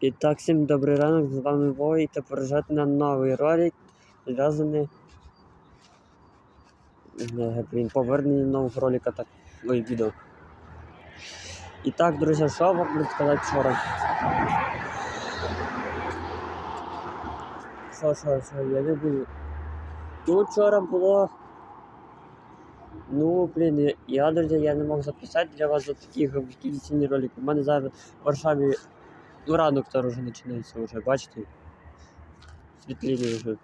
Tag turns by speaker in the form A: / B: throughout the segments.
A: І так, всім добрий ранок, з вами Вой, тепер переїжджати на новий ролик, зв'язаний е, блін, повернення нового ролика, так, ой, відео. І так, друзі, що вам розказати вчора? Що, що, що, я не буду. Ну, вчора було. Ну, блін, я- друзі, я не мог записати для вас за такі говківційні ролики. У мене зараз в Варшаві Ну, ранок там вже починається вже, бачите? Світліні вже.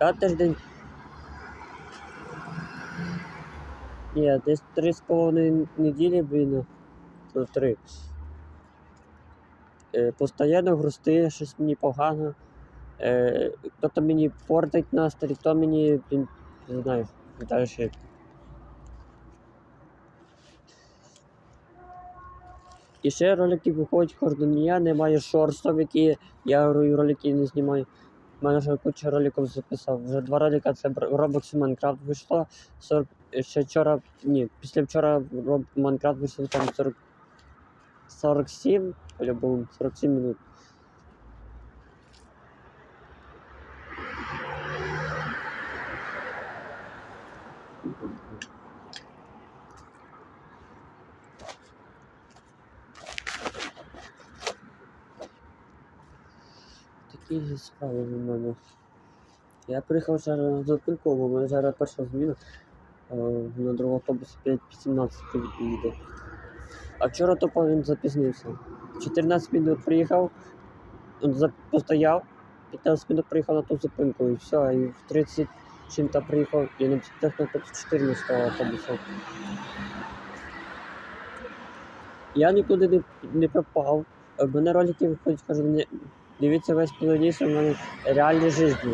A: Я тиждень. Ні, десь три з половиною неділі, блін. Ну, три. Е, постійно грусти, щось мені погано. Е, хто-то мені портить настрій, хто мені, блін, не знаю, далі. І ще ролики виходять дня, немає шорстів, які я ролики не знімаю. У мене вже куча роликів записав. Вже два ролика це Roblox і Майнкрафт вийшло. 40, ще вчора, ні, після вчора Роб, Майнкрафт вийшло там 40, 47, по-любому, 47 минут. Такі справи в мене. Я приїхав зараз на зупинку, у мене зараз перша зміна. Е, На другого автобусі 5.17 їде. А вчора тупо він запізнився. 14 минут приїхав, постояв, 15 минут приїхав на ту зупинку і все, і в 30 чим-то приїхав, я на 14 автобуса. Я нікуди не, не пропав. В мене ролики виходять, кажу, дивіться весь плейліст, у мене реальні житті.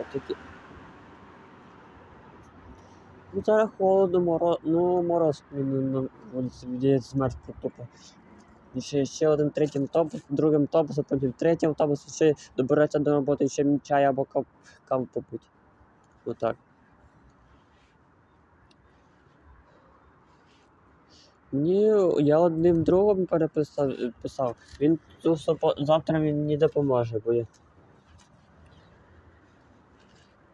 A: Отакі. Ну зараз холодно, мороз, ну мороз на вулиці буде змерз тупо. І ще, ще один третій автобус, другим автобусом, потім третій автобус, ще добиратися до роботи, ще чай або кав, каву попити. Отак. Мені я одним другом переписав писав. Він завтра він мені допоможе, бо я.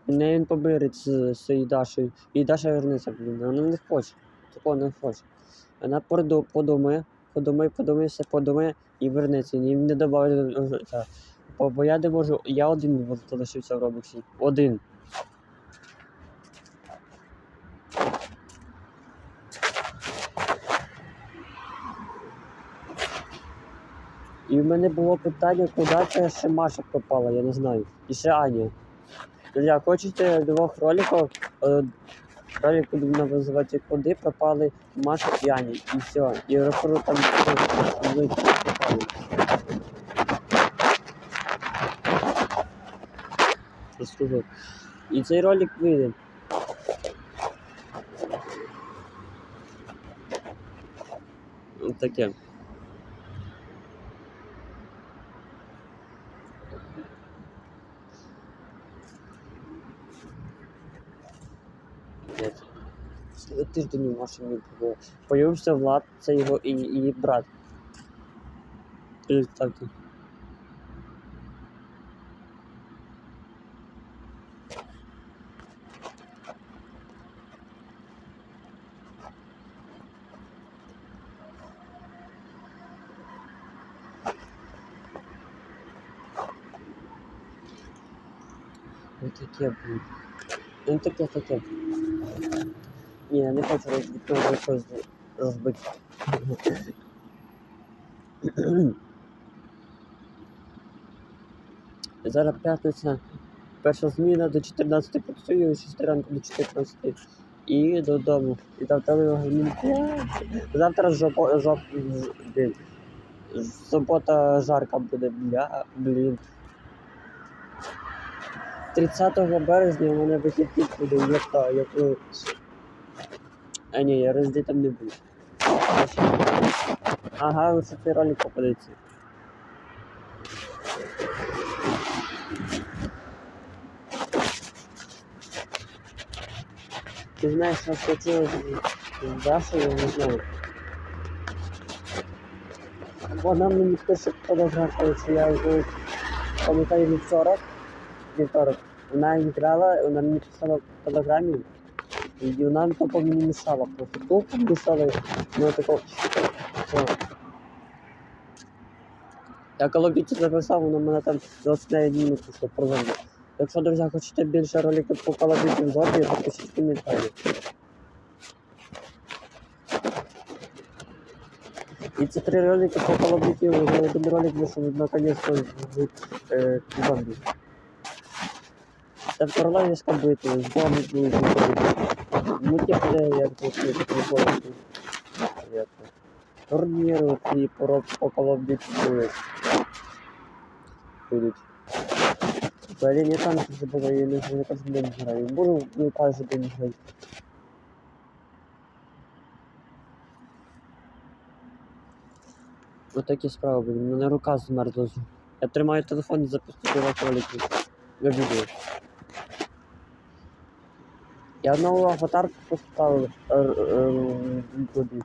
A: Мене він побирить з своєю Дашею. І Даша вернеться, блін. Вона не хоче. Такого не хоче. Вона подумає, подумає, подумає, все подумає і вернеться. І не добавить. Бо, бо я не можу. Я один залишився в робоксі. Один. І в мене було питання, куди це ще Маша пропала, я не знаю. І ще Аня. Друзі, хочете двох роликів? Е, Ролик буду називати куди пропали Маша і Аня. І все. І розкажу там вони. Розкажу. І цей ролик вийде. Таке. Тиждень у Маші не було. Появився Влад, це його і, і брат. Представте. Ось таке буде. Ну таке таке. Ні, я не хочу розбити щось розбити. Зараз п'ятниця. Перша зміна до 14 працюю, з 6 ранку до 14. І додому. І завтра Завтра жопо, жоп, блін. Субота жарка буде, бля, блін. 30 березня у мене вихідник буде, як та, як ви. А ні, я розді там не буду. Ага, ось цей ролик попадеться. Ти знаєш, що случилось з Дашою, я не знаю. Вона мені пише що я вже пам'ятаю вівторок. Вівторок. Вона відкрала, вона мені писала в телеграмі. І вона тупо мені мішала. Просто тупо мішала. Ну тако. Я коли бійці записав, воно мене там 29 минут пішло прозорно. Якщо, друзі, хочете більше роликів по Call of Duty зоні, то пишіть коментарі. І ці три ролики по Call of один ролик вийшов наконец-то з е, зомбі. Це в королевська битва, з зомбі були Ну, типу, де як тут не прикольно. Турніри ці по, по Call of Duty були. Будуть. Блин, я танки забыла, я не знаю, каждый день играю. Буду ну, каждый день играть. Вот такі справи, блін. У мене рука змерзла. вже. Я тримаю телефон і запустив ролики. Я відео. Я нову аватарку поставив е, е, в Ютубі.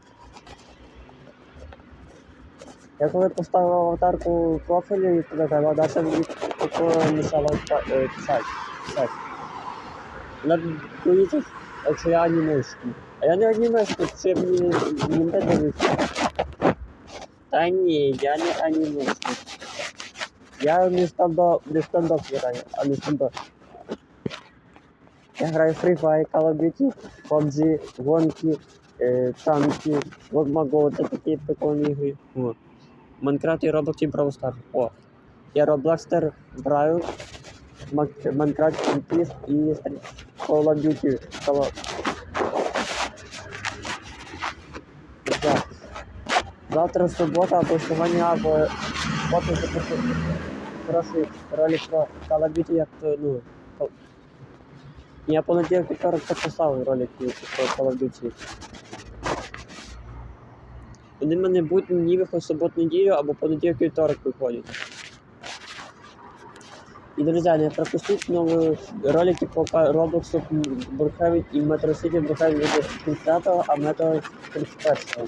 A: Я коли поставив аватарку в профілі і телеграм, а Даша мені тако мішала е, писати. писати. Вона боїться, якщо я анімешку. А я не анімешку, це мені не дивиться. Та ні, я не анімешку. Я не стендап, не стендап граю, а не стендап. Я граю Free Fire, Call of Duty, PUBG, гонки, е, танки, могу, вот такі прикольні ігри. О. Майнкрафт і Roblox і Brawl Stars. О. Я Robloxter граю, Майнкрафт Conquest і Call of Duty. Call of... Так. Завтра субота або сьогодні, або потім запишу хороший ролик про Call of Duty, як то, ну, я понеділок вівторок записав ролик про Call of Duty. Вони в мене будуть ні виходить суботу неділю або понеділок вівторок виходять. І, друзі, не пропустіть нові ролики по Роблоксу Бурхеві і Метро Сіті Бурхеві буде 30 а Метро 31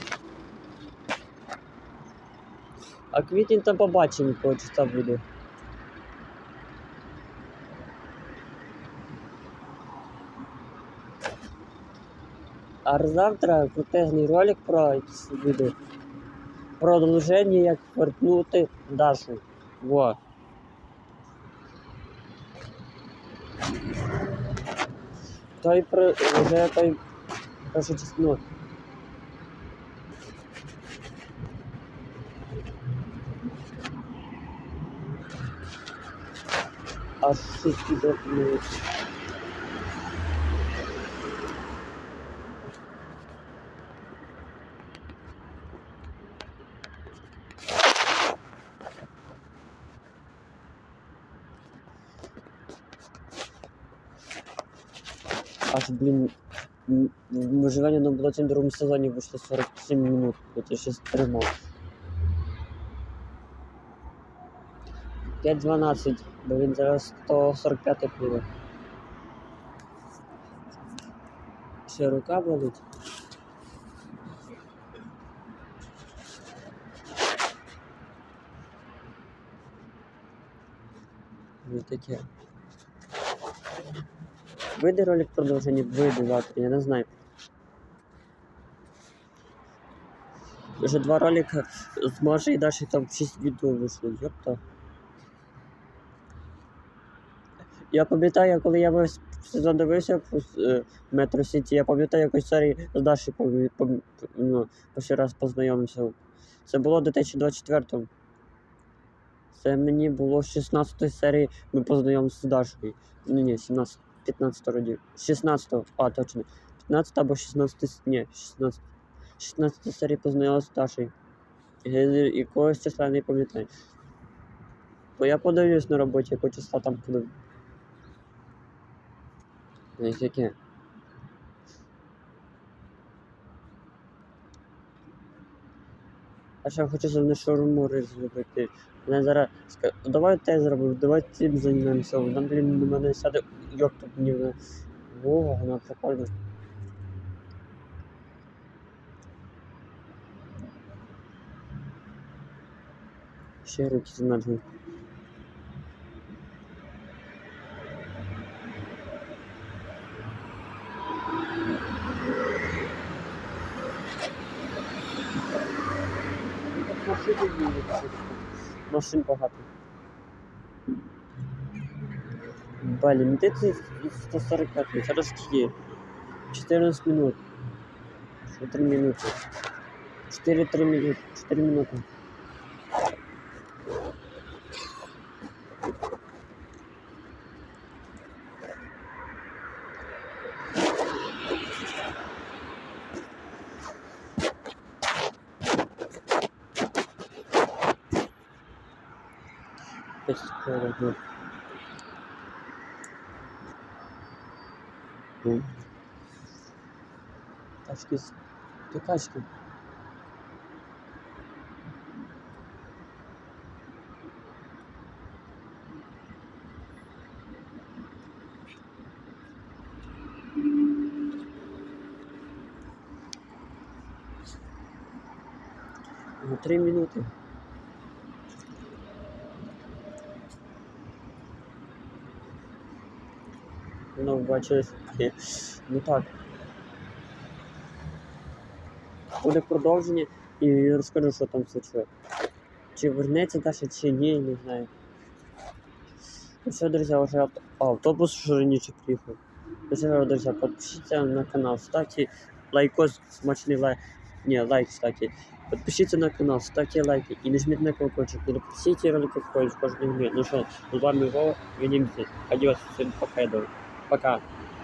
A: А квітень там побачимо, якого числа буде. А завтра крутезний ролик про буде. Продовження, як вернути Дашу. Во. Той про вже той перше чесно. Аж шість відео. Аж, блін, виживання на болоті на другому сезоні вийшло 47 минут, от я ще стримав. 5.12, бо він зараз 145 піде. Ще рука болить. Ну таке. Вийде ролик продовження, вийде завтра, я не знаю. Вже два ролика з Машей і Даші там 6 відео вийшло, йопта. Я пам'ятаю, коли я весь сезон дивився в Метро Сіті, я пам'ятаю якось серії з Даші ну, перший раз познайомився. Це було в 2024 Це мені було в 16 серії, ми познайомилися з Дашою. Ну ні, 17, 15 роді. 16, а точно. 15 або 16, с- ні, 16. 16 серії з Дашою. І- Якогось числа не пам'ятаю. Бо я подивлюсь на роботі, якого числа там. Ну, яке? А ще хочу за шаурму рис зробити. Мене зараз давай те зробив, давай цим займемося. Вона, блін, на мене сяде. Йоп тут ніби було, воно прикольно. Ще руки замерзли. Машин багато. Блин, ну ты 145 минут, зараз скільки? 14 минут. Ще 3 минути. 4-3 минути. 4 минути. Пять Ну. Тачки. Ти тачки. Ну, три минути. Ну, бачиш, ну так. Буде продовження і розкажу, що там случилось. Чи вернеться Даша, чи ні, не знаю. Ну все, уже авто- автобус уже раніше приїхав. Все, друзья, подпишіться на канал, ставьте лайкос, смачний лайк. Не, лайк ставьте. Подпишіться на канал, ставьте лайки и нажмите на колокольчик. Не пропустите ролики в каждый момент. Ну что, с вами Вова, увидимся. Адьос, всем пока. Пока.